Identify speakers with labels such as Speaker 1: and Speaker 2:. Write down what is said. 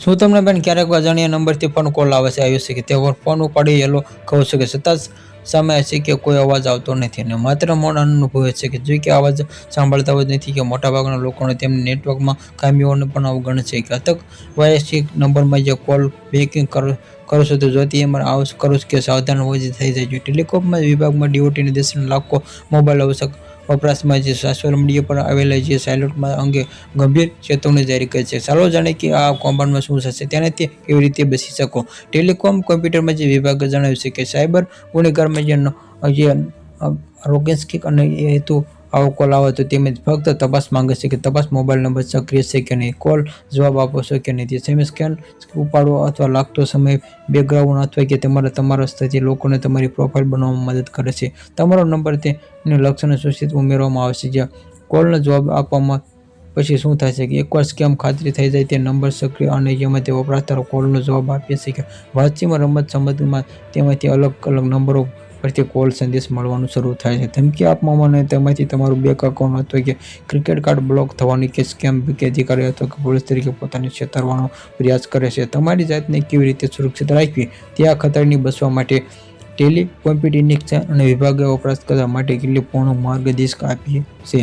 Speaker 1: શું તમને બેન, ક્યારેક અજાણ્યા નંબરથી પણ કોલ આવે છે, આવ્યો છે કે તે ફોન ઉપાડી હેલો કહું છું કે છતાં જ સામે છે કે કોઈ અવાજ આવતો નથી અને માત્ર મૌન અનુભવે છે કે જો કે અવાજ સાંભળતા જ નથી કે મોટાભાગના લોકોને તેમની નેટવર્કમાં ખામીઓને પણ અવગણ છે. કે અથક વૈશ્વિક નંબરમાં જે કોલ બેકિંગ કરો કરો છો તો જોતી એમાં આવ, કરો છું કે સાવધાન હોય થઈ જાય. છે ટેલિકોમમાં વિભાગમાં ડીઓટી નિર્દેશન લાખો મોબાઈલ આવશ્યક વપરાશમાં જે મીડિયા પર આવેલા જે સાયલોટમાં અંગે ગંભીર ચેતવણી જારી કરી છે. ચાલો જાણે કે આ કૌભાંડમાં શું થશે તેનાથી કેવી રીતે બેસી શકો? ટેલિકોમ કોમ્પ્યુટરમાં જે વિભાગે જણાવ્યું છે કે, સાયબર ગુનેગારમાં જે રોગેન્સ્કિક અને એ હેતુ આવો કોલ આવે તો તેમજ ફક્ત તપાસ માંગે છે કે તપાસ મોબાઈલ નંબર સક્રિય છે કે નહીં? કોલ જવાબ આપો છો કે નહીં? તે સ્કેન ઉપાડવો અથવા લાગતો સમય બેકગ્રાઉન્ડ અથવા કે તમારા તમારા સ્થળથી લોકોને તમારી પ્રોફાઇલ બનાવવામાં મદદ કરે છે? તમારો નંબર તેને લક્ષણો સૂચિત ઉમેરવામાં આવશે. જે કોલનો જવાબ આપવામાં પછી શું થાય છે કે એકવાર સ્કેમ ખાતરી થઈ જાય, તે નંબર સક્રિય અને જેમાં તે વપરાશકારો કોલનો જવાબ આપી શકે વાતચીતમાં રમત સંબંધમાં તેમાંથી અલગ અલગ નંબરો પરથી કોલ સંદેશ મળવાનું શરૂ થાય છે. ધમકી આપવામાં અને તેમાંથી તમારું બેંક એકાઉન્ટ અથવા કે ક્રિકેટ કાર્ડ બ્લોક થવાની કે સ્કેમ કે અધિકારી અથવા કે પોલીસ તરીકે પોતાને છેતરવાનો પ્રયાસ કરે છે. તમારી જાતને કેવી રીતે સુરક્ષિત રાખવી? તે આ ખતરની બચવા માટે ટેલી કોમ્પ્યુટિનિક્સ અને વિભાગે વપરાશકર્તા માટે કેટલી પૂર્ણ માર્ગદર્શક આપી છે?